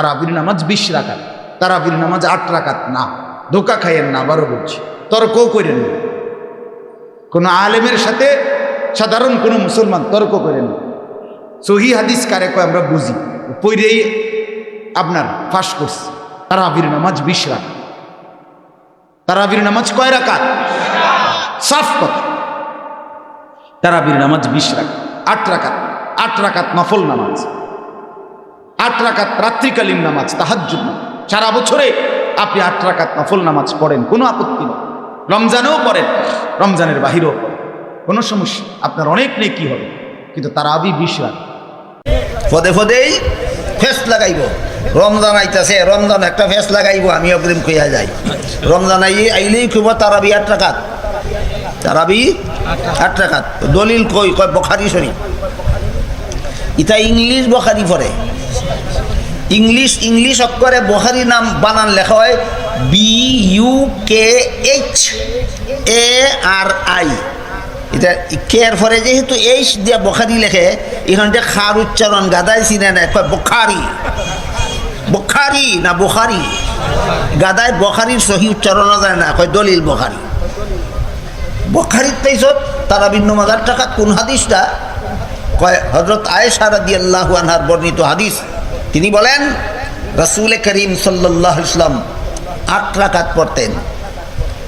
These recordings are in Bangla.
তারাবির নামাজ বিশ রাকাত, তারাবির নামাজ আট রাকাত না। ধোকা খাইয়েন না, আবারও বলছি, তর্ক করেন না। কোনো আলেমের সাথে সাধারণ কোনো মুসলমান তর্ক করেন না। সহি হাদিস কারে কয়, আমরা বুঝি। পইরেই আপনার ফাঁস করছে। তারাবির নামাজ বিশ রাকাত। তারাবির নামাজ কয় রাকাত? সাফ কথা। তারাবির নামাজ বিশ রাকাত, আট রাকাত আট রাকাত নফল নামাজ। আট রাকাত রাত্রিকালীন নামাজ, তাহাজ্জুদ নামাজ। সারা বছরে আপনি আট রাকাত নফল নামাজ পড়েন, কোনো আপত্তি নেই। রমজানেও পড়েন, রমজানের বাহিরেও কোনো সমস্যা আপনার অনেক নেই কি হবে, কিন্তু তারাবি বিশ রাত। পদে পদেই ফেস লাগাইব। রমজান আইতাছে, রমজান একটা ফেস লাগাইব, আমি অগ্রিম কইয়া যাই। রমজান আই আইলেই কইব তারাবি আট টাকাত তারাবি আট টাকাত দলিল কই, কয় বখারি শরীফ। ইটা ইংলিশ বখারি পড়ে। ইংলিশ ইংলিশ অক্ষরে বখারি নাম বানান লেখা হয় B U K H A R I এটা কেয়ার পরে যেহেতু এইচ দিয়া বখারি লেখে এখানটা খার উচ্চারণ গাদাই চিনে নেয় বখারি। বখারি না বখারি? গাদায় বখারির সহি উচ্চারণ যায় না, কয় দলিল বখারি। বখারির তাইছত তারা ভিন্ন মাজার টাকা কোন হাদিসটা? কয় হজরত আয়েশা রাদি আল্লাহ আনহার বর্ণিত হাদিস। তিনি বলেন, রসুল করিম সাল্লাহ ইসলাম আট রাকাত পড়তেন।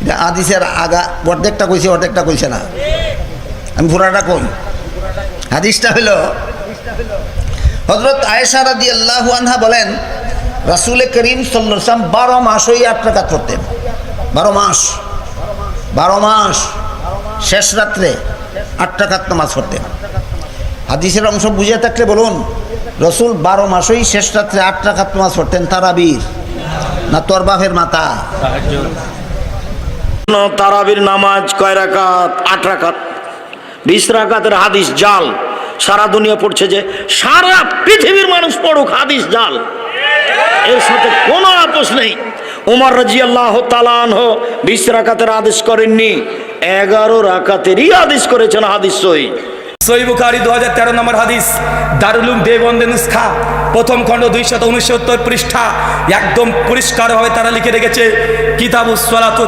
এটা হাদিসের আগা, অর্ধেকটা কইছে অর্ধেকটা কইছে না। আমি পুরাটা কই? হাদিসটা হলো হজরত আয়েশা রাদি আল্লাহ আনহা বলেন, রাসুল করিম সাল্লাম বারো মাসই আট রাকাত পড়তেন। বারো মাস। বারো মাস। শেষ রাত্রে আট টাকাত নামাজ পড়তেন। হাদিসের অংশ বুঝে থাকলে বলুন রসুল বারো মাসই শেষ রাত্রে আট টাকাত নামাজ পড়তেন, তারাবির। না তোর বাপের মাতা? তারাবির নামাজ কয় রাকাত আট রাকাত বিশ রাকাতের হাদিস জাল। সারা দুনিয়া পড়ছে যে সারা পৃথিবীর মানুষ পড়ুক হাদিস জাল। এর সাথে কোনো আপোষ নেই। উমর রাজি আল্লাহ তালানহ বিশ রাকাতের আদেশ করেননি। এগারো রাকাতেরই আদেশ করেছেন হাদিস সই সই বুখারি দু হাজার তেরো নম্বর হাদিস। দারুলুম দেবন্দে নুসখা। প্রথম খণ্ড দুইশত উনসত্তর পৃষ্ঠা। একদম পরিষ্কারভাবে তারা লিখে রেখেছে কিতাবু সলাত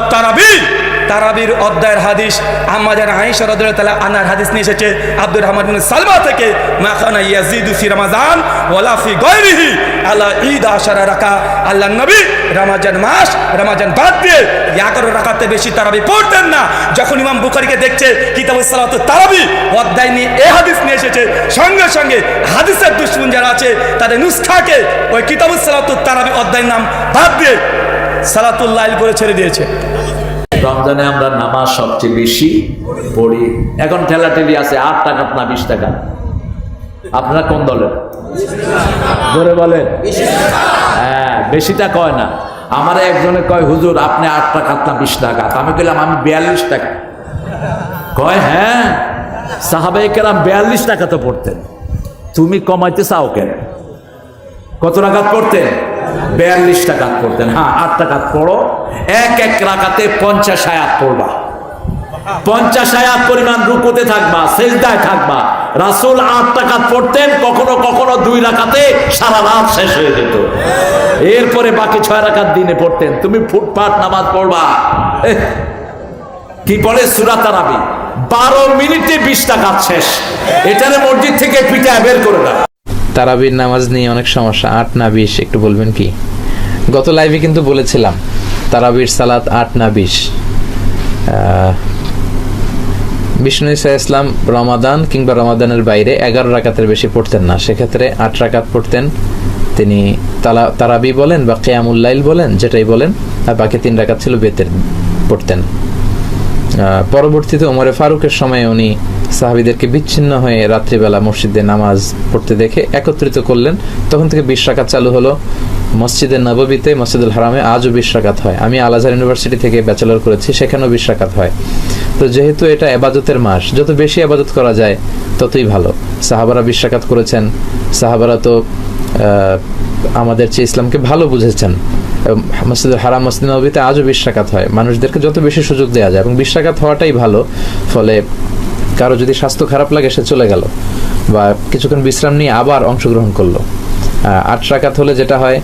তারাবির অধ্যায়ের হাদিস। আমাদের আইসা রাদিয়াল্লাহু তাআলা আনার হাদিস নিয়ে এসেছে। আব্দুর রহমান বিন সালমা থেকে মাখানা ইয়াজিদু ফি রমাজান ওয়ালা ফি গায়রিহি আলা ঈদ আশারা রাকা আল্লাহ নবী রমাজান মাস, রমাজান বাদ দিয়ে এগারো রাকাতে বেশি তারাবি পড়তেন না। যখন ইমাম বুখারীকে দেখছে কিতাবু সালাত তারাবি অধ্যায় নিয়ে এ হাদিস নিয়ে এসেছে, সঙ্গে সঙ্গে হাদিসের দুশ্মন যারা আছে, তাদের নুসখাকে ওই কিতাবুস সালাত তারাবি অধ্যায়ের নাম বাদ দিয়ে সালাতুল্লাহ করে ছেড়ে দিয়েছে। রমজানে আমরা নামাজ সবচেয়ে বেশি পড়ি। এখন ঠেলাঠেলি আছে, আট টাকা না বিশ টাকা। আপনারা কোন দলের? ধরে বলেন। হ্যাঁ বেশিটা কয় না। আমার একজনে কয়, হুজুর, আপনি আট টাকা না বিশ টাকা? আমি কইলাম, আমি বিয়াল্লিশ টাকা। কয় হ্যাঁ? সাহাবাই কেরাম বিয়াল্লিশ টাকা তো পড়তেন। তুমি কমাইতে চাও কেন? কত রাকাত পড়তেন? বিয়াল্লিশ টাকাত পড়তেন। হ্যাঁ আট টাকাত পড়ো। এক এক রাকাতে পঞ্চাশ আয়াত পড়বা। পঞ্চাশ আয়াত পরিমাণ রুকুতে থাকবা, সেজদায় থাকবা। রাসূল আট টাকাত পড়তেন, কখনো কখনো দুই রাকাতে সারা রাত শেষ হয়ে যেত। এরপরে বাকি ছয় রাকাত দিনে পড়তেন। তুমি ফুটপাত নামাজ পড়বা। কি বলে সুরা তারাবি? বারো মিনিটে বিশ টাকা শেষ। এটারে মসজিদ থেকে পিঠা বের করে দাও। তারাবির নামাজ নিয়ে অনেক সমস্যা। আট না বিশ, একটু বলবেন কি? গত লাইভে কিন্তু বলেছিলাম, তারাবির সালাত আট না বিশ। বিষ্ণু ইসা ইসলাম রমাদান কিংবা রমাদানের বাইরে এগারো রাকাতের বেশি পড়তেন না। সেক্ষেত্রে আট রাকাত পড়তেন। তিনি তালা, তারাবি বলেন বা কেয়ামুল্লাইল বলেন, যেটাই বলেন, আর বাকি তিন রাকাত ছিল বেতের, পড়তেন। পরবর্তীতে ওমরে ফারুকের সময় উনি সাহাবিদেরকে বিচ্ছিন্ন হয়ে রাত্রিবেলা মসজিদে নামাজ পড়তে দেখে একত্রিত করলেন। তখন থেকে বিশ রাকাত চালু হলো। মসজিদের নববীতে, মসজিদুল হারামে আজও বিশ হয়। আমি আলাজার ইউনিভার্সিটি থেকে ব্যাচেলর করেছি, সেখানেও বিশ হয়। তো যেহেতু এটা এবাদতের মাস, যত বেশি আবাদত করা যায়, ততই ভালো। সাহাবারা বিশ করেছেন। সাহাবারা তো আমাদের চেয়ে ইসলামকে ভালো বুঝেছেন। মসজিদুল হারাম, মসজিদ নবীতে আজও বিশ হয়। মানুষদেরকে যত বেশি সুযোগ দেওয়া যায়, এবং বিশ হওয়াটাই ভালো। ফলে কারও যদি স্বাস্থ্য খারাপ লাগে, সে চলে গেল। বা কিছুক্ষণ বিশ্রাম নিয়ে আবার অংশগ্রহণ করল। আট রাকাত হলে যেটা হয়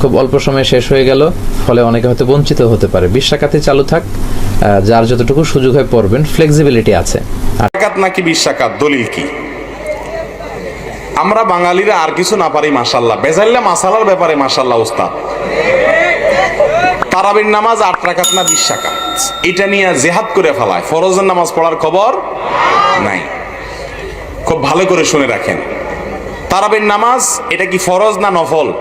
খুব অল্প সময়ে শেষ হয়ে গেল, ফলে অনেকে হয়তো বঞ্চিত হতে পারে। বিশ রাকাতে চালু থাক যার যতটুকু সুযোগ হয় পড়বেন ফ্লেক্সিবিলিটি আছে। নাকি বিশ দলিল কি? আমরা বাঙালিরা আর কিছু না পারি মাসাল্লাহ বেজাল্লা মাসালার ব্যাপারে মাসাল্লাহ উস্তাদ। তারাবির নামাজ আট রাকাত না বিশ রাকাত। এটা নিয়ে জেহাদ করে ফেলায়। ফরজের নামাজ পড়ার খবর নাই। খুব ভালো করে শুনে রাখেন। তারাবির নামাজ, এটা কি ফরজ না নফল?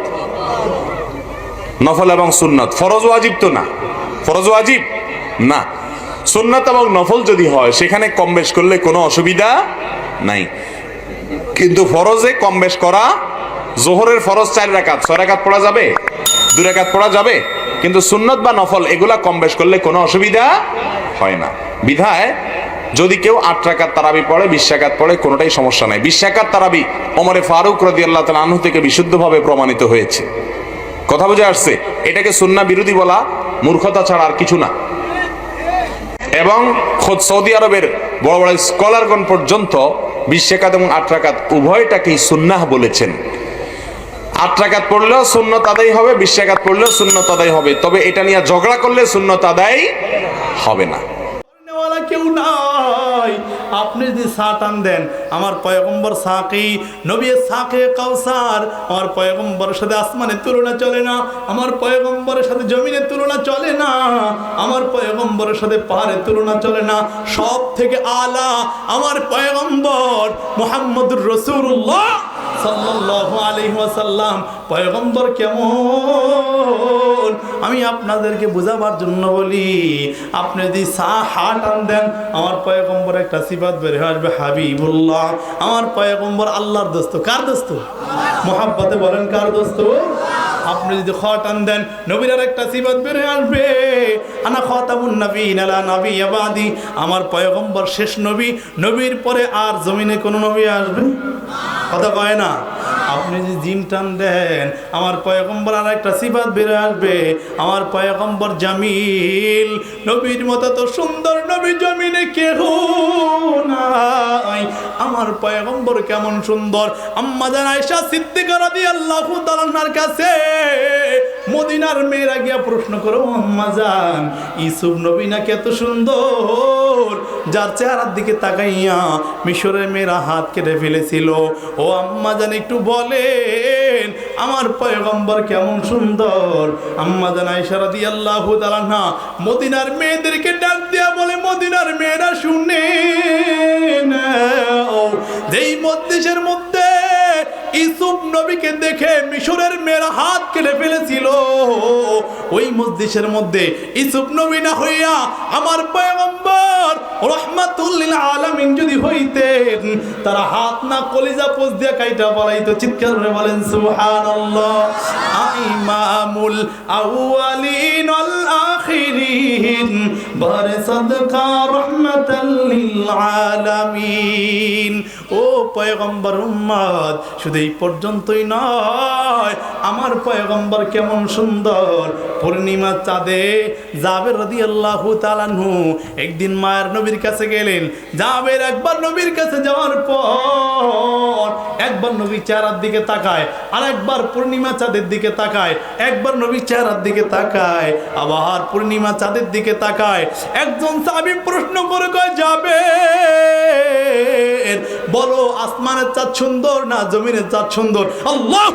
নফল এবং সুন্নত। ফরজ ওয়াজিব তো না? ফরজ ওয়াজিব? না। সুন্নত এবং নফল যদি হয়, সেখানে কম বেশ করলে কোনো অসুবিধা নাই। কিন্তু ফরজে কম বেশ করা, জোহরের ফরজ চার রাকাত। ছয় রাকাত পড়া যাবে? দু রাকাত পড়া যাবে? কিন্তু সুন্নত বা নফল, এগুলা কম বেশ করলে কোনো অসুবিধা হয় না। বিধায় যদি কেউ আট তারাবি পড়ে, বিশ রাকাত পড়ে, কোনোটাই সমস্যা নাই। বিশ রাকাত তারাবি ওমরে ফারুক রদি আল্লাহ তালা আনহু থেকে বিশুদ্ধভাবে প্রমাণিত হয়েছে। কথা বুঝে আসছে? এটাকে সুন্না বিরোধী বলা মূর্খতা ছাড়া আর কিছু না। এবং খোদ সৌদি আরবের বড় বড় স্কলারগণ পর্যন্ত বিশ রাকাত এবং আট উভয়টাকেই সুন্নাহ বলেছেন। আট পড়লেও সুন্নত আদায় হবে, বিশ রাকাত পড়লেও সুন্নত আদায় হবে। তবে এটা নিয়ে ঝগড়া করলে সুন্নত আদায় হবে না। কেউ আপনি যদি চা টান দেন, আমার পয়গম্বর নবী সাকে আমার আসমানের তুলনা চলে না, আমার পয়গম্বরের সাথে তুলনা চলে না, আমার পাহাড়ের তুলনা চলে না। সব থেকে আলা আমার পয়গম্বর মোহাম্মদুর রসুল্লাহ পয়গম্বর কেমন? আমি আপনাদেরকে বোঝাবার জন্য বলি, আপনি যদি সা হাট আন দেন, আমার পয়গম্বর একটা সিফাত বের হয়ে আসবে, হাবিবুল্লাহ। আমার পয়গম্বর আল্লাহর দোস্ত, কার দোস্ত? মোহাব্বতে বলেন কার দোস্ত? আপনি যদি খট আন দেন, নবীর আর একটা সিবাদ বেড়ে আসবে। আনা খতামুন নবীন আলা নবী আবাদি। আমার পয়গম্বর শেষ নবী, নবীর পরে আর জমিনে কোনো নবী আসবে? কথা কয় না? আপনি যে জিম টান দেন, আমার পয়গম্বর আর একটা সিফাত বেড়ে আসবে। আমার পয়গম্বর জামিল, নবীর মতো তো সুন্দর নবী জমিনে কেহ নাই। আমার পয়গম্বর কেমন সুন্দর। আম্মা জান আয়েশা দিয়ে আল্লাহ তালার কাছে মদিনার মেয়েরা গিয়া প্রশ্ন করো, আম্মা জান ইসুফ নবী নাকি এত সুন্দর? যার চেহারার দিকে তাকাইয়া মিশরের মেয়েরা হাত কেটে ফেলেছিল। ও আম্মা জান, একটু বলেন, আমার পয়গম্বর কেমন সুন্দর? আম্মা জান আয়েশা রাদিয়াল্লাহু তাআলা না মদিনার মেয়েদেরকে ডাক দিয়া বলে, মদিনার মেয়েরা শুনে যেই মধ্যেশের মধ্যে ইসুফ নবীকে দেখে মিশরের মেয়েরা হাত কেটে ফেলেছিল। ওই মসজিদের মধ্যে ইসুফ নবী না হইয়া আমার পয়গম্বর রহমাতুল্লিল আলামিন যদি হইতেন, তারা হাত না কলিজা পোজ দিয়া কাইটা বলাইতো চিৎকার করে বলেন, সুবহানাল্লাহ। ইমামুল আউয়ালিন ওয়াল আখিরিন, বারে সাদকা রাহমাতাল লিল আলামিন। ও পয়গম্বর উম্মত শুধু এই পর্যন্তই নয়। আমার পয়গম্বর কেমন সুন্দর। পূর্ণিমা চাঁদে জাবের রাদিয়াল্লাহু তাআলাহু একদিন মায়ের নবীর কাছে গেলেন। জাবের একবার নবীর কাছে যাওয়ার পর একবার নবী চেহারার দিকে তাকায় আর একবার পূর্ণিমা চাঁদের দিকে তাকায়, একবার নবী চেহারার দিকে তাকায়, আবার পূর্ণিমা চাঁদের দিকে তাকায়। একজন সাহাবী প্রশ্ন করে কয় যাবে বলো আসমানের চাঁদ সুন্দর না জমিনের চাঁদ সুন্দর। আল্লাহ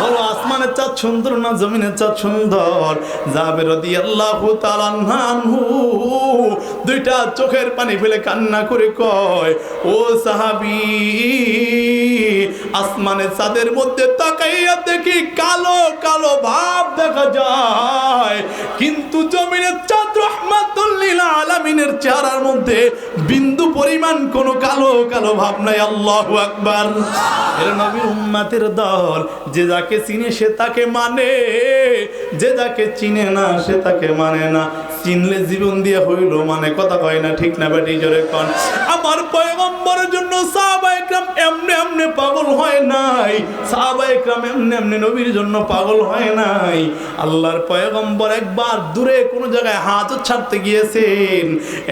বলো, আসমানের চাঁদ সুন্দর না জমিনের চাঁদ সুন্দর? যাবে রদি আল্লাহ তালানহু দুইটা চোখের পানি ফেলে কান্না করে কয়, ও সাহাবি, আসমানের চাঁদের মধ্যে তাকাইয়া দেখি কালো কালো ভাব দেখা যায়। কিন্তু জমিনের চাঁদ রহমাতুল্লিল আলামিনের চেহারার মধ্যে বিন্দু পরিমাণ কোনো কালো কালো ভাব নাই, আল্লাহু আকবার। এর নবীর উম্মাতের দল, যে যাকে চিনে সে তাকে মানে। যে যাকে চিনে না, সে তাকে মানে না। চিনলে জীবন দিয়ে হইল মানে কথা কয় না, ঠিক না বেটি, জোরে কন। আমার পয়গম্বরের জন্য সাহাবা একরাম এমনি এমনি পাগল হয় নাই। সাহাবা একরাম এমনি এমনি নবীর জন্য পাগল হয় নাই। আল্লাহর পয়গম্বর একবার দূরে কোনো জায়গায় হাত ছাড়তে গিয়েছেন।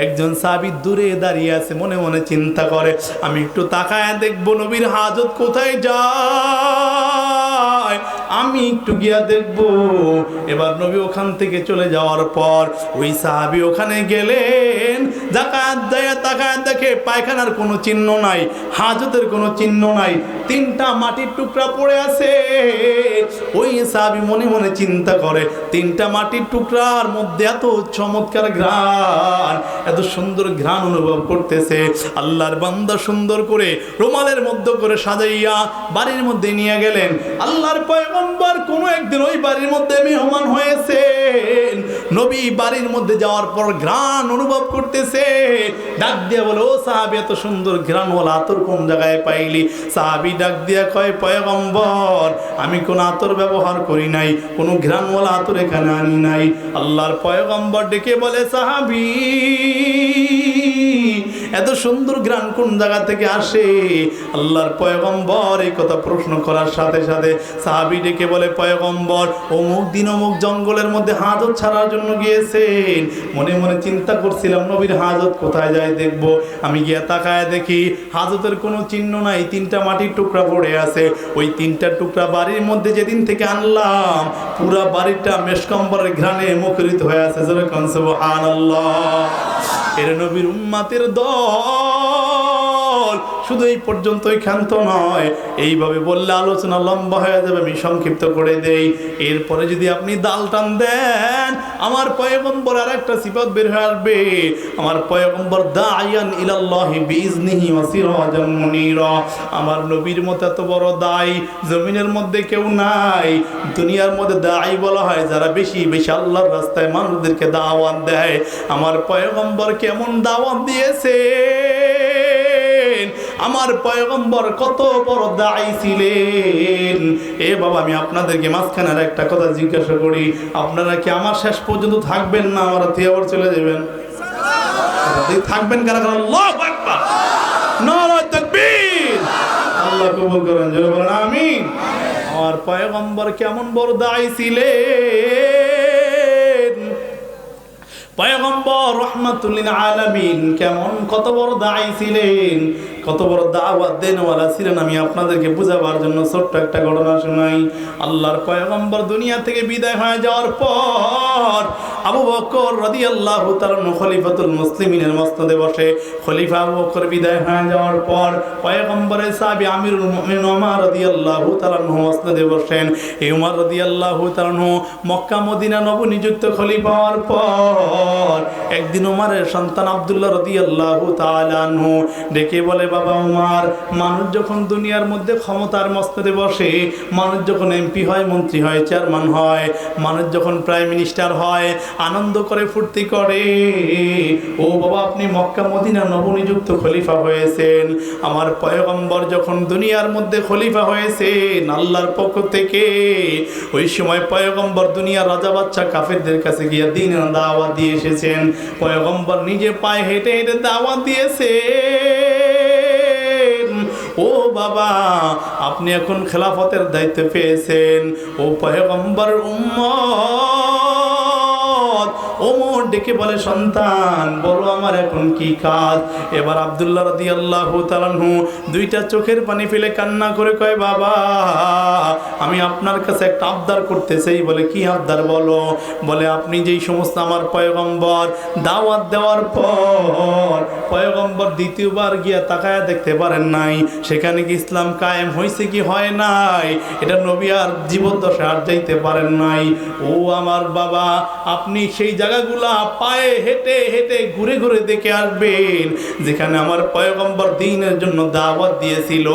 একজন সাবি দূরে দাঁড়িয়ে আছে মনে মনে চিন্তা করে। আমি একটু তাকায় দেখব নবীর হাজত কোথায় যায় আমি একটু গিয়া দেখব। এবার নবী ওখান থেকে চলে যাওয়ার পর ওই সাহাবি ওখানে গেলেন। জাকাত দেয় তাকায় দেখে পায়খানার কোনো চিহ্ন নাই, হাজতের কোনো চিহ্ন নাই, তিনটা মাটির টুকরা পড়ে আছে। ওই সাহাবি মনে মনে চিন্তা করে, তিনটা মাটির টুকরার মধ্যে এত চমৎকার ঘ্রাণ, এত সুন্দর ঘ্রাণ অনুভব করতেছে। আল্লাহর বান্দা সুন্দর করে রুমালের মধ্যে করে সাজাইয়া বাড়ির মধ্যে নিয়ে গেলেন। আল্লাহর পয়গম্বর কোনো একদিন ওই বাড়ির মধ্যে মেহমান হয়েছে নবী বাড়ির মধ্যে যাওয়ার পর ঘ্রাণ অনুভব করতেছে। ডাক দিয়া বলে, ও সাহাবি, এত সুন্দর ঘ্রাণ হল আতর কোন জায়গায় পাইলি? সাহাবি ডাক দিয়া কয়, পয়গম্বর, আমি কোন আতর ব্যবহার করি নাই, কোনো ঘ্রাণওয়ালা আতর এখানে আনি নাই। আল্লাহর পয়গম্বর ডেকে বলে, সাহাবি এত সুন্দর গ্রান কোন জায়গা থেকে আসে? আল্লাহর পয়গম্বর এই কথা প্রশ্ন করার সাথে সাথে সাহাবি ডেকে বলে, পয়গম্বর, অমুক দিন অমুক জঙ্গলের মধ্যে হাজত ছাড়ার জন্য গিয়েছেন। মনে মনে চিন্তা করছিলাম, নবীর হাজত কোথায় যায় দেখব? আমি গিয়া তাকায় দেখি হাজতের কোনো চিহ্ন নাই, তিনটা মাটির টুকরা পড়ে আছে। ওই তিনটা টুকরা বাড়ির মধ্যে যেদিন থেকে আনলাম, পুরা বাড়িটা মেশকম্বরের ঘ্রাণে মুখরিত হয়ে আছে। যেরকম সুবহানাল্লাহ। এর নবীর উম্মাতের দল। শুধু এই পর্যন্তই ক্ষান্ত নয়। এইভাবে বললে আলোচনা লম্বা হয়ে যাবে, আমি সংক্ষিপ্ত করে দেই। এরপরে যদি আপনি দাল টান দেন, আমার পয়গম্বর আর একটা সিফত বের হয়ে আসবে। আমার পয়গম্বর দায়ান ইলাল্লাহি বিইজনিহি ওয়া সিরাজান মুনীরা। আমার নবীর মতো এত বড় দায় জমিনের মধ্যে কেউ নাই। দুনিয়ার মধ্যে দায়ী বলা হয়, যারা বেশি বেশি আল্লাহর রাস্তায় মানুষদেরকে দাওয়াত দেয়। আমার পয়গম্বর কেমন দাওয়াত দিয়েছে? আমার পয়গম্বর কত বড় দায়ী ছিলেন? এ বাবা, আমি আপনাদেরকে মাঝখানে আর একটা কথা জিজ্ঞাসা করি, আপনারা কি আমার শেষ পর্যন্ত থাকবেন না আমার থেকে আবার চলে যাবেন? থাকবেন কারা কারা? আল্লাহু আকবার। নারায়ে তাকবীর। আল্লাহ আমিন। পয়গম্বর কেমন বড় দায়ী ছিলেন? পয়গম্বর আলামিন কেমন কত বড় দায়ী ছিলেন? কত বড় দাওয়াত দেনওয়ালা ছিলেন আমি আপনাদেরকে বুঝাবার জন্য ছোট্ট একটা ঘটনা শোনাই। আল্লাহর পয়গম্বর দুনিয়া থেকে বিদায় হয়ে যাওয়ার পর আবু বকর রাদিয়াল্লাহু তাআলা খলিফাতুল মুসলিমিনের মসনদে বসে। খলিফা আবু বকর বিদায় হয়ে যাওয়ার পর পয়গম্বরের সাহাবী আমিরুল মুমিনিন ওমর রাদিয়াল্লাহু তাআলা মসনদে বসেন। এই ওমর রাদিয়াল্লাহু তাআলা মক্কা মদিনা নবনিযুক্ত খলিফা হওয়ার পর একদিন ওমরের সন্তান আব্দুল্লাহ রাদিয়াল্লাহু তাআলা আনহু ডেকে বলে বাবা উমার, মানুষ যখন দুনিয়ার মধ্যে ক্ষমতার মস্তদে বসে, মানুষ যখন এমপি হয়, মন্ত্রী হয়, চেয়ারম্যান হয়, মানুষ যখন প্রাইম মিনিস্টার হয়, আনন্দ করে ফুর্তি করে, ও বাবা, আপনি মক্কা, মদিনা নবনিযুক্ত খলিফা হয়েছেন। আমার পয়গম্বর যখন দুনিয়ার মধ্যে খলিফা হয়েছেন আল্লাহর পক্ষ থেকে, ওই সময় পয়গম্বর দুনিয়ার রাজা বাচ্চা কাফেরদের কাছে গিয়ে দিন দাওয়াত দিয়ে এসেছেন। পয়গম্বর নিজে পায়ে হেঁটে হেঁটে দাওয়াত দিয়েছে। বাবা আপনি এখন খেলাফতের দায়িত্ব পেয়েছেন। ও পয়গম্বর উম্মত। ওমর ডেকে বলে, সন্তান, বলো আমার এখন কি কাজ? এবার আব্দুল্লাহ রাদি আল্লাহ তালানহু দুইটা চোখের পানি ফেলে কান্না করে কয়, বাবা, আমি আপনার কাছে একটা আবদার করতে চাই। বলে, কি আবদার বলো? বলে, আপনি যেই সমস্ত আমার পয়গম্বর দাওয়াত দেওয়ার পর পয়গম্বর দ্বিতীয়বার গিয়া তাকায়া দেখতে পারেন নাই, সেখানে কি ইসলাম কায়েম হয়েছে কি হয় নাই? এটা নবী আর জীবদ্দশা আর যাইতে পারেন নাই। ও আমার বাবা, আপনি সেই জায়গাগুলা পায়ে হেঁটে হেঁটে ঘুরে ঘুরে দেখে আসবেন। যেখানে আমার পয়গম্বর দিনের জন্য দাওয়াত দিয়েছিল।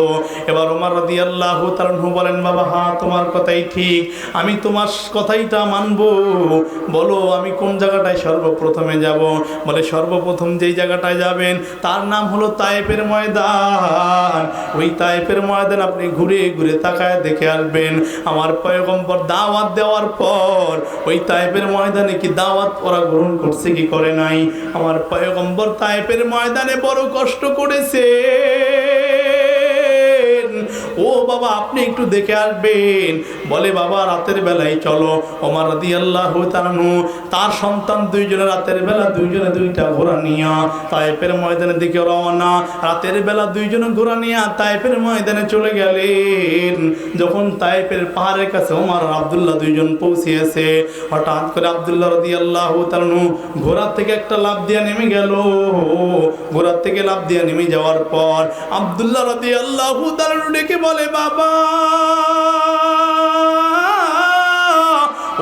এবার ওমর রদি আল্লাহ বলেন, বাবা হ্যাঁ তোমার কথাই ঠিক। আমি তোমার কথাইটা মানবো। বলো, আমি কোন জায়গাটায় সর্বপ্রথমে যাব? বলে, সর্বপ্রথম যেই জায়গাটায় যাবেন, তার নাম হলো তায়েপের ময়দান। ওই তায়েপের ময়দান আপনি ঘুরে ঘুরে তাকায় দেখে আসবেন। আমার পয়গম্বর দাওয়াত দেওয়ার পর, ওই তায়েপের ময়দানে কি দাওয়াত ওরা গ্রহণ করছে কি করে নাই? আমার পয়গম্বর তায়েপের ময়দানে বড় কষ্ট করেছে। ও বাবা, আপনি একটু দেখে আসবেন। বলে, বাবা, রাতের বেলায় চলো। ওমার রাদি আল্লাহ তারানু তার সন্তান দুইজনে রাতের বেলা দুইজনে দুইটা ঘোড়া নিয়া তাইপের ময়দানের দিকে রওনা। রাতের বেলা দুইজনে ঘোড়া নিয়া তাইপের ময়দানে চলে গেলেন। যখন তাইপের পাহাড়ের কাছে ওমার আবদুল্লাহ দুইজন পৌঁছিয়েছে, হঠাৎ করে আবদুল্লাহ রদি আল্লাহ তালানু ঘোড়ার থেকে একটা লাভ দিয়ে নেমে গেল। ঘোড়ার থেকে লাভ দিয়ে নেমে যাওয়ার পর আবদুল্লাহ রদি আল্লাহ তালানু ডেকে বলে বাবা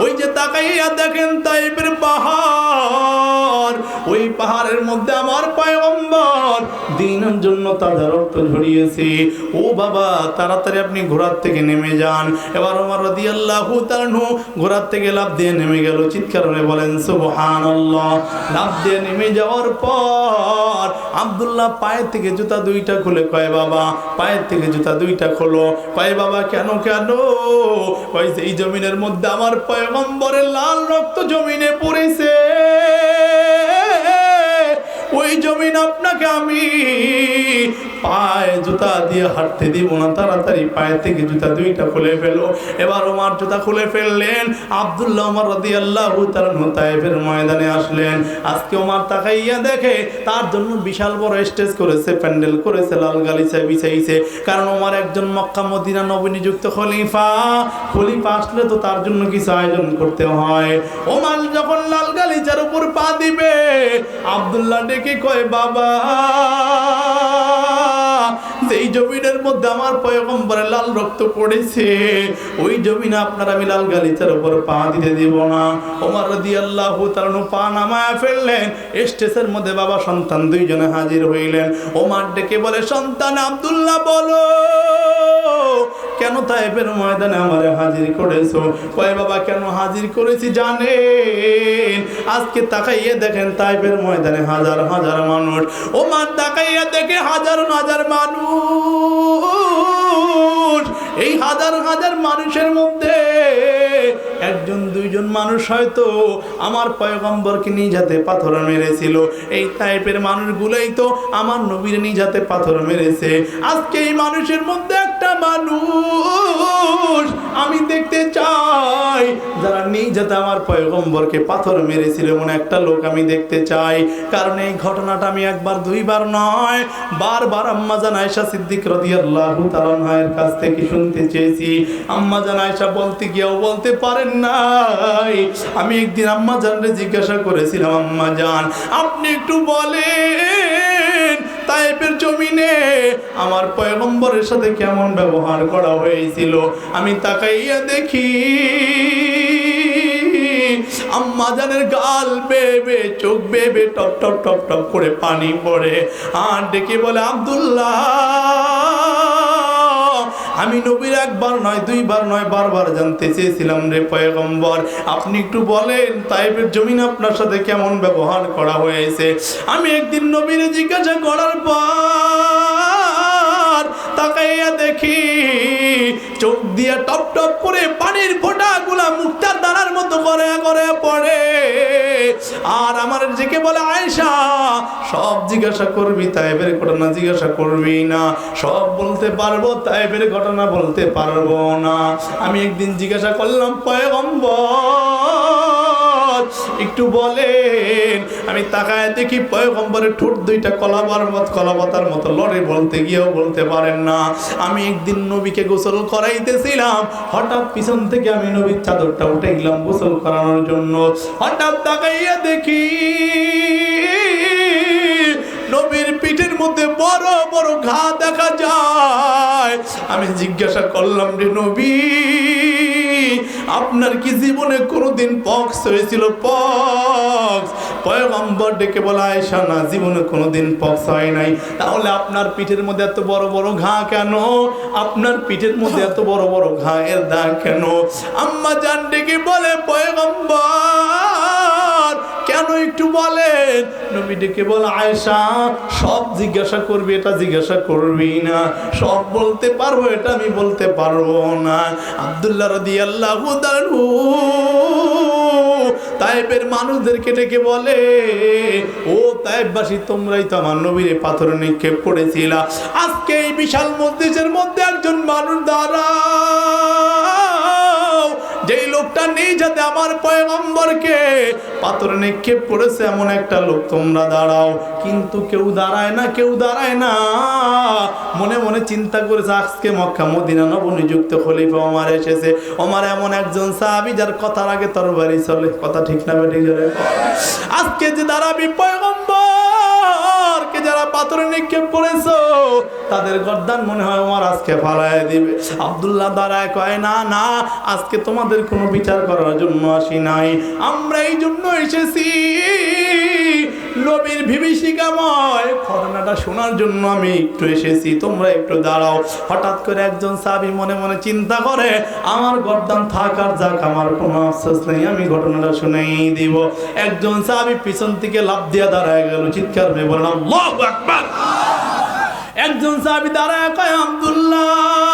ওই যে তাকাইয়া দেখেন তাইবের পাহাড়। ওই পাহাড়ের মধ্যে আমার পয়গম্বর। দিনের জন্য তাদের রক্ত ঝরিয়েছে। ও বাবা, তাড়াতাড়ি আপনি ঘোড়ার থেকে নেমে যান। এবার আমার রদি আল্লাহ ঘোড়ার থেকে লাভ দিয়ে নেমে গেল। চিৎকার করে বলেন সুবহান লাভ দিয়ে নেমে যাওয়ার পর আবদুল্লাহ পায়ের থেকে জুতা দুইটা খুলে কয়, বাবা, পায়ের থেকে জুতা দুইটা খোলো। কয়, বাবা, কেন কেন? কয় এই জমিনের মধ্যে আমার পয়গম্বরের লাল রক্ত জমিনে পড়েছে। ওই জমিন আপনাকে আমি পায়ে জুতা দিয়ে হাঁটতে দিব না। তাড়াতাড়ি পায়ে থেকে জুতা দুইটা খুলে ফেলো। এবার ওমার জুতা খুলে ফেললেন। আবদুল্লাহ ওমর রদি আল্লাহ তাইফের ময়দানে আসলেন। আজকে ওমার তাকাইয়া দেখে তার জন্য বিশাল বড় স্টেজ করেছে, প্যান্ডেল করেছে, লাল গালিচা বিছাইছে। কারণ ওমার একজন মক্কা মদিনা নবনিযুক্ত খলিফা। খলিফা আসলে তো তার জন্য কিছু আয়োজন করতে হয়। ওমার যখন লাল গালিচার উপর পা দিবে, আবদুল্লাহ ডেকে কয় বাবা। যেই জমিনের মধ্যে আমার পয়গম্বরের লাল রক্ত পড়েছে। ওই জমিনে আপনার আমি লাল গালিচার উপর পা দিতে দিব না। ওমর রদি আল্লাহ তালনু পা নামায় ফেললেন। স্টেজের মধ্যে বাবা সন্তান দুইজনে হাজির হইলেন। ওমার ডেকে বলে, সন্তান আব্দুল্লাহ, বলো, কেন তাইপের ময়দানে আমারে হাজির করেছ? কয়, বাবা, কেন হাজির করেছি জানেন? আজকে তাকাইয়ে দেখেন তাইপের ময়দানে হাজার হাজার মানুষ। ও মার তাকাইয়া দেখে হাজার হাজার মানুষ এই হাজার হাজার মানুষের মধ্যে একজন, দুইজন মানুষ হয়তো আমার পয়গম্বরকে নিয়ে যাতে পাথর মেরেছিল। এই টাইপের মানুষগুলোই তো আমার নবীর যাতে পাথর মেরেছে। আজকে এই মানুষের মধ্যে একটা মানুষ আমি দেখতে চাই। যারা নিয়ে যাতে আমার পয়গম্বরকে পাথর মেরেছিল, এমন একটা লোক আমি দেখতে চাই। কারণ এই ঘটনাটা আমি একবার, দুইবার নয়, বারবার আম্মা জান আয়সা সিদ্দিক রাদিয়াল্লাহু এর কাছ থেকে শুনতে চেয়েছি। আম্মা জান আয়সা বলতে গিয়েও বলতে পারেন নাই। আমি একদিন আম্মা জানরে জিজ্ঞাসা করেছিলাম, আম্মা জান, আপনি একটু বলেন। তাইপের জমিনে আমার পয়গম্বরের সাথে কেমন ব্যবহার করা হয়েছিল? আমি তাকাইয়া দেখি, আম্মা জানের গাল বেবে, চোখ বেবে, টপ টপ টপ টপ করে পানি পড়ে। আর ডেকে বলে, আব্দুল্লাহ আমি নবীর একবার নয়, দুইবার নয়, বারবার জানতে চেয়েছিলাম রে পয়গম্বর। আপনি একটু বলেন তাইবের জমিন আপনার সাথে কেমন ব্যবহার করা হয়েছে? আমি একদিন নবীর জিজ্ঞাসা করার পর তাকাইয়া দেখি, চোখ দিয়ে টপ টপ করে পানির ফোঁটাগুলা মুক্তার দানার মতো করে করে পড়ে। আর আমার যেকে বলে আয়সা সব জিজ্ঞাসা করবি, তাইবের ঘটনা জিজ্ঞাসা করবি না। সব বলতে পারব, তাইবের ঘটনা বলতে পারব না। আমি একদিন জিজ্ঞাসা করলাম, পয়গম্বর একটু বলেন। আমি তাকায় দেখি পয়গম্বরের ঠোঁট দুইটা কলাবার মত কলাপাতার মতো লড়ে বলতে গিয়েও বলতে পারেন না। আমি একদিন নবীকে গোসল করাইতেছিলাম। হঠাৎ পিছন থেকে আমি নবীর চাদরটা উঠে গেলাম গোসল করানোর জন্য। হঠাৎ তাকাইয়া দেখি নবীর পিঠের মধ্যে বড় বড় ঘা দেখা যায়। আমি জিজ্ঞাসা করলাম, রে নবী আপনার কি জীবনে কোনোদিন পক্স হয়েছিল? পক্স। পয়গম্বর ডেকে বলা আয়সা না, জীবনে কোনোদিন পক্স হয় নাই। তাহলে আপনার পিঠের মধ্যে এত বড় বড় ঘা কেন? আপনার পিঠের মধ্যে এত বড় বড় ঘা এর দাগ কেন? আম্মা জান ডেকে বলে, পয়গম্বর একটু বলেন। নবী ডেকে বলে আয়সা সব জিজ্ঞাসা করবি, এটা জিজ্ঞাসা করবি না। সব বলতে পারব, এটা আমি বলতে পারব না। আব্দুল্লাহ রদি আল্লাহ তাইবের মানুষদেরকে ডেকে বলে, ও তাইববাসী, তোমরাই তো আমার নবীরে পাথর নিক্ষেপ করেছিলা। আজকে এই বিশাল মধ্যে একজন মানুষ দ্বারা যেই লোকটা নেই যাতে আমার পয়গম্বরকে পাথর নিক্ষেপ করেছে, এমন একটা লোক তোমরা দাঁড়াও। কিন্তু কেউ দাঁড়ায় না, কেউ দাঁড়ায় না। মনে মনে চিন্তা করেছে, আজকে মক্কা, মদিনা নবনিযুক্ত খলিফা ওমার এসেছে। ওমার এমন একজন সাহাবি যার কথার আগে তরবারি চলে। কথা ঠিক না জোরে আজকে যে দাঁড়াবি পয়গম্বরকে যারা পাথরে নিক্ষেপ করেছ, তাদের গর্দান মনে হয় আমার আজকে ফালাই দিবে। আবদুল্লাহ দাঁড়ায় কয়, না না, আজকে তোমাদের কোনো বিচার করার জন্য আসি নাই। আমরা এই জন্য এসেছি। নবীর বিভীষিকাময় ঘটনাটা শোনার জন্য আমি একটু এসেছি। তোমরা একটু দাঁড়াও। হঠাৎ করে একজন সাবি মনে মনে চিন্তা করে, আমার গর্দান থাকার যাক, আমার কোনো আফসোস নেই, আমি ঘটনাটা শুনেই দিব। একজন সাবি পিছন থেকে লাভ দিয়ে দাঁড়ায় গেল, চিৎকার মেয়ে বললাম একজন সাবি দাঁড়ায় কয়, আব্দুল্লাহ!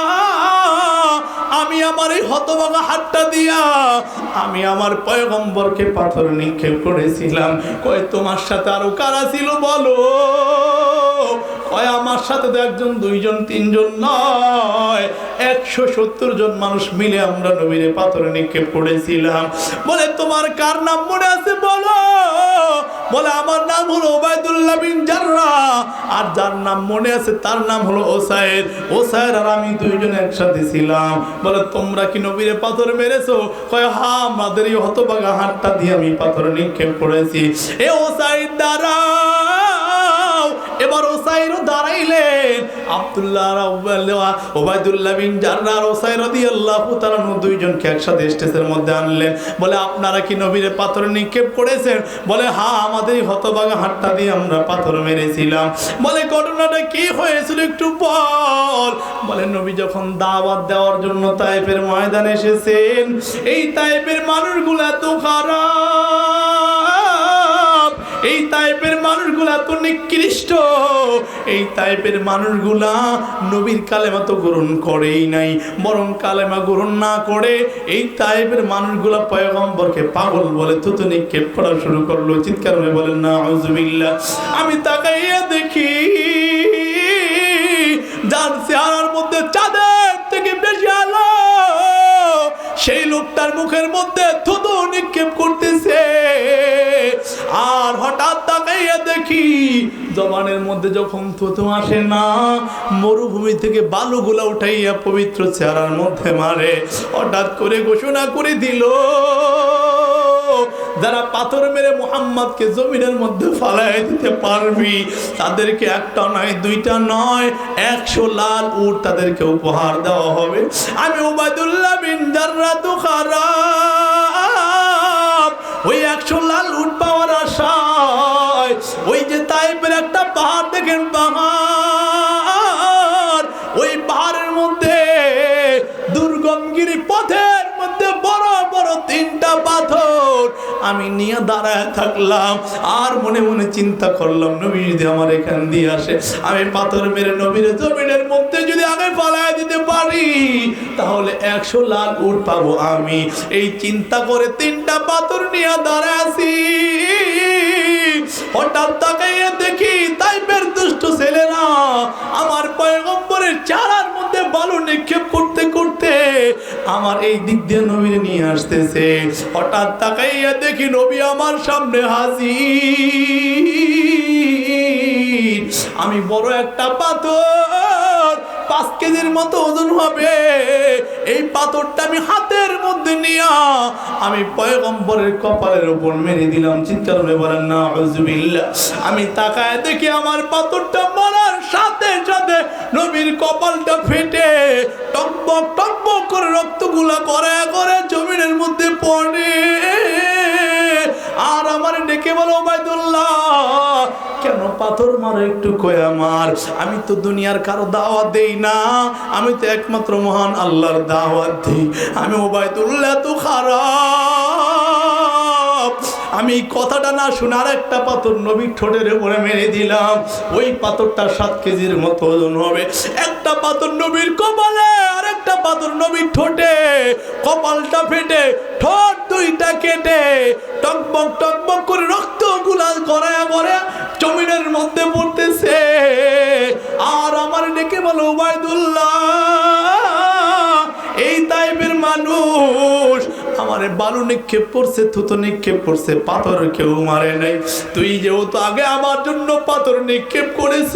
আমি আমার এই হতভাগা হাতটা দিয়া আমি আমার পয়গম্বরকে পাথর নিক্ষেপ করেছিলাম। কয়, তোমার সাথে আরও কারা ছিল বলো? কয় আমার সাথে তো একজন, দুইজন, তিনজন নয়। একশো সত্তর জন মানুষ মিলে আমরা নবীরে পাথরে নিক্ষেপ করেছিলাম। বলে, তোমার কার নাম মনে আছে? বলো। বলে, আমার নাম হলো ওবায়দুল্লাহ বিন জাররা। আর যার নাম মনে আছে, তার নাম হলো ওসায়ের ওসায়ের আর আমি দুইজন একসাথে ছিলাম। বলে, তোমরা কি নবীরে পাথর মেরেছো? কয়, হা আমাদের এই হতবাগা হাতটা দিয়ে আমি পাথর নিক্ষেপ করেছি। এ ওসাইদ দাঁড়াও এবার ওসাইরও দাঁড়াইলেন। আব্দুল্লাহ ওবায়দুল্লাহ বিন জাররা আর ওসাইর রাদিয়াল্লাহু তাআলা দুইজনকে একসাথে স্টেজের মধ্যে আনলেন। বলে, আপনারা কি নবীরে পাথর নিক্ষেপ করেছেন? বলে হ্যাঁ আমাদের এই হতবাগা হাতটা দিয়ে আমরা পাথর মেরেছিলাম। বলে, ঘটনাটা কি হয়েছিল একটু বল? বলে, নবী যখন দাওয়াত দেওয়ার জন্য তাইফের ময়দানে এসেছেন, এই তাইফের মানুষগুলো এত খারাপ। এই টাইপের মানুষগুলা এত নিকৃষ্ট। এই টাইপের মানুষগুলা নবীর কালেমা তো গ্রহণ করেই নাই, বরং কালেমা গ্রহণ না করে এই টাইপের মানুষগুলা পয়গম্বরকে পাগল বলে তো তো নিক্ষেপ করা শুরু করল। চিৎকার হয়ে বলেন না আউযুবিল্লাহ আমি তাকাইয়া দেখি, যার চেহারার মধ্যে চাঁদের থেকে বেশি আলো, সেই লোকটার মুখের মধ্যে থুতু নিক্ষেপ করতেছে। আর হঠাৎ তাকাইয়া দেখি, জবানের মধ্যে যখন থুতু আসে না, মরুভূমি থেকে বালুগুলা উঠাইয়া পবিত্র চেহারার মধ্যে মারে। হঠাৎ করে ঘোষণা করে দিল, যারা পাথর মেরে মোহাম্মদকে জমিনের মধ্যে ফালাই দিতে পারবি, তাদেরকে একটা নয়, দুইটা নয়, একশো লাল উট তাদেরকে উপহার দেওয়া হবে। আমি ওবায়দুল্লাহ বিন জাররা তো খারাপ ওই একশো লাল উট পাওয়ার আশায়, ওই যে তাইপের একটা পাহাড় দেখেন পাহাড়, ওই পাহাড়ের মধ্যে দুর্গমগিরি পথের মধ্যে বড় বড় তিনটা পাথর আমি নিয়ে দাঁড়ায় থাকলাম। আর মনে মনে চিন্তা করলাম, নবী যদি আমার এখান দিয়ে আসে, আমি পাথর মেরে নবীর জমিনের মধ্যে যদি আমি পালায় দিতে পারি, তাহলে একশো লাল উঠ পাবো আমি। এই চিন্তা করে তিনটা পাথর নিয়ে দাঁড়ায় আছি। হঠাৎ তাকাইয়ে দেখি তাই তাইপের দুষ্ট ছেলেরা আমার পয়গম্বরের চারার মধ্যে বালু নিক্ষেপ করতে করতে আমার এই দিক দিয়ে নবীর নিয়ে আসতেছে। হঠাৎ তাকাইয়া দেখি নবী আমার সামনে হাজির। আমি বড় একটা পাথর পাঁচ কেজির মতো ওজন হবে। এই পাথরটা আমি হাতের মধ্যে নিয়া আমি পয়গম্বরের কপালের উপর মেরে দিলাম। চিৎকার করে বলেন না আউযুবিল্লাহ আমি তাকায় দেখি আমার পাথরটা মারার সাথে সাথে নবীর কপালটা ফেটে টকবক টকবক করে রক্তগুলা করে করে জমিনের মধ্যে পড়ে। আর আমার ডেকে বলো, ওবায়দুল্লাহ, কেন পাথর মারো একটু কয়ে আমার? আমি তো দুনিয়ার কারও দাওয়াত দেই না। আমি তো একমাত্র মহান আল্লাহর দাওয়াত দিই। আমি ওবায়দুল্লাহ তো খারাপ। আমি কথাটা না শোনার একটা পাথর নবীর ঠোঁটের উপরে মেরে দিলাম। ওই পাথরটা সাত কেজির মতো ওজন হবে। একটা পাথর নবীর কপালে আর একটা পাথর নবীর ঠোঁটে। কপালটা ফেটে, ঠোঁট দুইটা কেটে, টকবক টকবক করে রক্ত গুলাল করে করে জমিনের মধ্যে পড়তেছে। আর আমার ডেকে বলো ওবায়দুল্লাহ এই টাইপের মানুষ আমারে বালু নিক্ষেপ করছে, থুতো নিক্ষেপ করছে, পাথর কেউ মারে নাই। তুই যেহেতু আগে আমার জন্য পাথর নিক্ষেপ করেছ।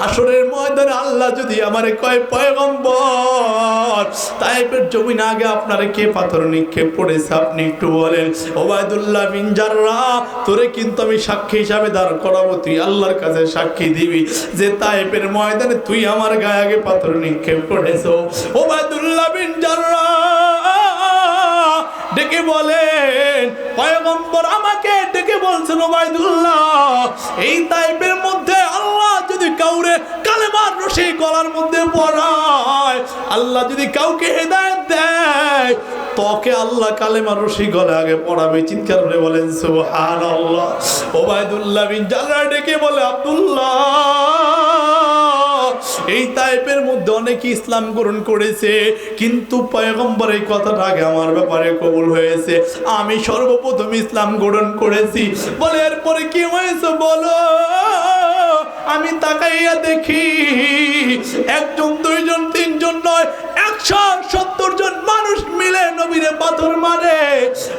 হাসরের ময়দানে আল্লাহ যদি আমারে কয়, পয়গম্বর, তাইপের জমিন আগে আপনারে কে পাথর নিক্ষেপ করেছে আপনি একটু বলেন? ওবায়দুল্লাহ বিন জাররা, তোরে কিন্তু আমি সাক্ষী হিসাবে দাঁড় করাবো, তুই আল্লাহর কাছে সাক্ষী দিবি যে তাইপের ময়দানে তুই আমার গায়ে আগে পাথর নিক্ষেপ করেছ। ওবায়দুল্লাহ বিন জাররা ডেকে বলেন, পয়গম্বর আমাকে ডেকে বলছেন, ওবায়দুল্লাহ, এই তাইপের মধ্যে কাউরে কালেমার রশি গলার মধ্যে পড়ায় আল্লাহ যদি কাউকে হেদায়েত দেয়, তোকে আল্লাহ কালেমার রশি গলে আগে পড়াবে চিৎকার করে বলেন, সুবহানাল্লাহ। ওবায়দুল্লাহ বিন জাররা ডেকে বলে, আব্দুল্লাহ। এই টাইপের মধ্যে অনেকে ইসলাম গ্রহণ করেছে, কিন্তু পয়গম্বর এই কথাটা আগে আমার ব্যাপারে কবুল হয়েছে। আমি সর্বপ্রথম ইসলাম গ্রহণ করেছি। বলে, এরপরে কি হয়েছে বলো? আমি তাকাইয়া দেখি, একজন, দুইজন, তিনজন নয়, একশো সত্তর জন মানুষ মিলে নবীরে পাথর মারে।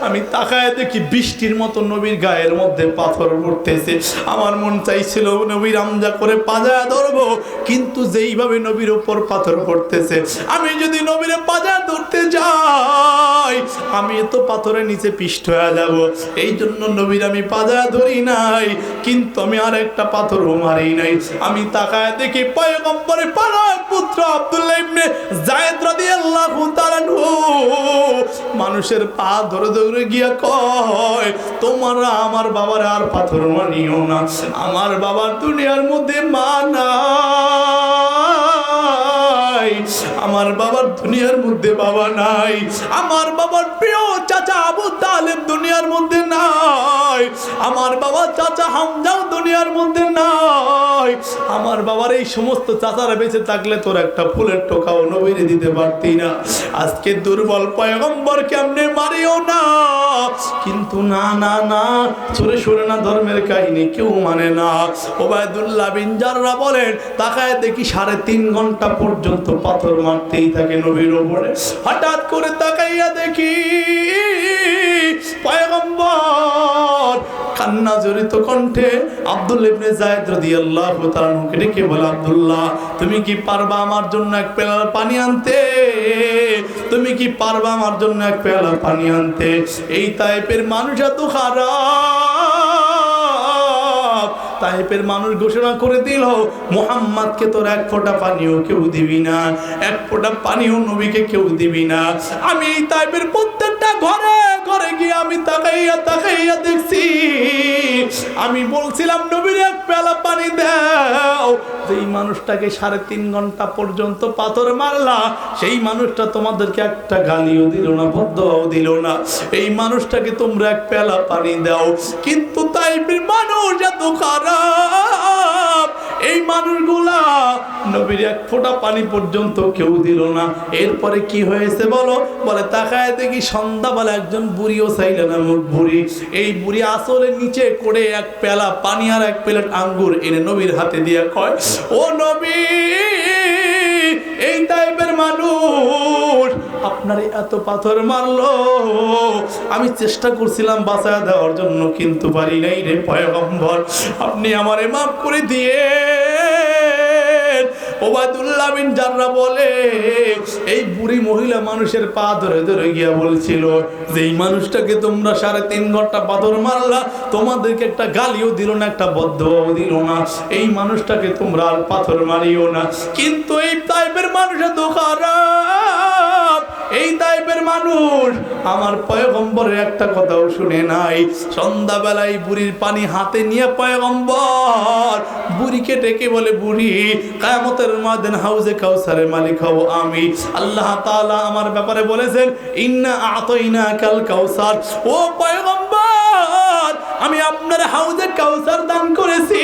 আমি তাকায় দেখি বৃষ্টির মতো নবীর গায়ের মধ্যে পাথর পড়তেছে আমার মন চাইছিল নবীর আমজা করে পাজায় ধরবো। কিন্তু যেইভাবে নবীর উপর পাথর পড়তেছে, আমি যদি নবীরে পাজায় ধরতে যাই আমি তো পাথরের নিচে পিষ্ট হয়ে যাব। এই জন্য নবীর আমি পাজায় ধরি নাই, কিন্তু আমি আর একটা পাথরও মারি নাই। আমি তাকায় দেখি পয়গম্বরে পাড়ার পুত্র আব্দুল্লাহ ইবনে জায়েদ রাদিয়াল্লাহু তাআলা মানুষের পা ধরে ধরে গিয়া কয়, তোমরা আমার বাবার আর পাথর মানিও না, আমার বাবার দুনিয়ার মধ্যে মা নাই। আমার বাবার দুনিয়ার মধ্যে বাবা নাই। আমার বাবার প্রিয় চাচা আবু তালেব দুনিয়ার মধ্যে নাই। আমার বাবা চাচা হামজাও দুনিয়ার মধ্যে নাই। আমার বাবার এই সমস্ত চাচারা বেঁচে থাকলে তোর একটা ফুলের টোকাও নবীরে দিতে পারতি না। আজকে দুর্বল পয়গম্বর কেমনে মারিও না। কিন্তু না না না, সুরে সুরে না ধর্মের কাহিনী কেউ মানে না। ওবায়দুল্লাহ বিন জাররা বলেন, তাকায় দেখি সাড়ে তিন ঘণ্টা পর্যন্ত পাথর মারতেই থাকে নবীর ওপরে হঠাৎ করে তাকাইয়া দেখি পয়গম্বর কান্না জড়িত কণ্ঠে আব্দুল ইবনে জায়েদ রাদিয়াল্লাহু তাআলা ডেকে বলে, আব্দুল্লাহ, তুমি কি পারবা আমার জন্য এক পেয়ালা পানি আনতে? তুমি কি পারবা আমার জন্য এক পেয়ালা পানি আনতে? এই টাইপের মানুষ এত খারাপ। তাইপের মানুষ ঘোষণা করে দিল, মোহাম্মদকে তোর এক ফোঁটা পানিও কেউ দিবি না, এক ফোঁটা পানিও নবীকে কেউ দিবি না। আমি এই টাইপের প্রত্যেকটা ঘরে ঘরে গিয়ে আমি তাকাইয়া তাকাইয়া দেখছি, আমি বলছিলাম, নবীর এক পেলা পানি দাও। যেই মানুষটাকে সাড়ে তিন ঘণ্টা পর্যন্ত পাথর মারলা, সেই মানুষটা তোমাদেরকে একটা গালিও দিল না ভদ্রও দিল না। এই মানুষটাকে তোমরা এক পেলা পানি দাও। কিন্তু তাইপের মানুষ এত খারাপ এই মানুষগুলা নবীর এক ফোঁটা পানি পর্যন্ত কেউ দিল না। এরপরে কি হয়েছে বলো? বলে, তাকায় দেখি সন্ধ্যাবেলা একজন বুড়িও চাইলে না, মুখ বুড়ি। এই বুড়ি আসলে নিচে করে এক পেলা পানি আর এক প্লেট আঙ্গুর এনে নবীর হাতে দিয়ে কয়, ও নবী এই টাইপের মানুষ। আপনার এত পাথর মারলো। আমি চেষ্টা করছিলাম বাঁচায় দেওয়ার জন্য, কিন্তু পারি নাই রে পয়গম্বর। আপনি আমারে মাফ করে দিয়ে ওবায়দুল্লাহ বিন জাররা বলে, এই বুড়ি মহিলা মানুষের পা ধরে ধরে গিয়া বলছিল যে এই মানুষটাকে তোমরা সাড়ে তিন ঘণ্টা পাথর মারলা, তোমাদেরকে একটা গালিও দিল না, একটা বদ্ধও দিল না। এই মানুষটাকে তোমরা আর পাথর মারিও না। কিন্তু এই টাইপের মানুষের খারাপ এই টাইপের মানুষ আমার পয়গম্বরের একটা কথাও শুনে নাই। সন্ধ্যাবেলায় বুড়ির পানি হাতে নিয়ে পয়গম্বর বুড়িকে ডেকে বলে, বুড়ি, কায়ামতের মাদেন হাউজে কাউসারের মালিক হব আমি। আল্লাহ তাআলা আমার ব্যাপারে বলেছেন, ইন্না আতইনা কাল কাউসার। ও পয়গম্বর আমি আপনার হাউজে কাউসার দান করেছি।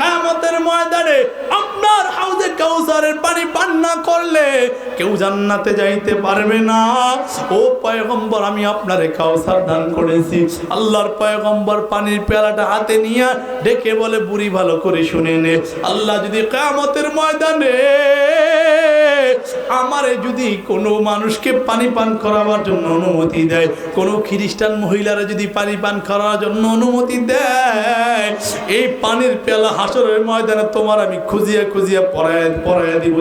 কায়ামতের ময়দানে আপনার হাউজে কাউসারের পানি পান না করলে কেউ জান্নাতে যাইতে পারবে না। ও পয়গম্বর, আমি আপনারে কাউসার দান করেছি। আল্লাহর পয়গম্বর পানির পেয়ালাটা হাতে নিয়ে ডেকে বলে, বুড়ি ভালো করে শুনে নে। আল্লাহ যদি কায়ামতের ময়দানে আমারে যদি কোনো মানুষকে পানি পান করাবার জন্য অনুমতি দেয়, কোনো খ্রিস্টান মহিলারা যদি পানি পান করার জন্য অনুমতি দেয়। এই পানির পেলা হাসরের ময়দানে তোমার আমি খুঁজিয়া খুঁজিয়া পড়ায় পড়ায় দিব।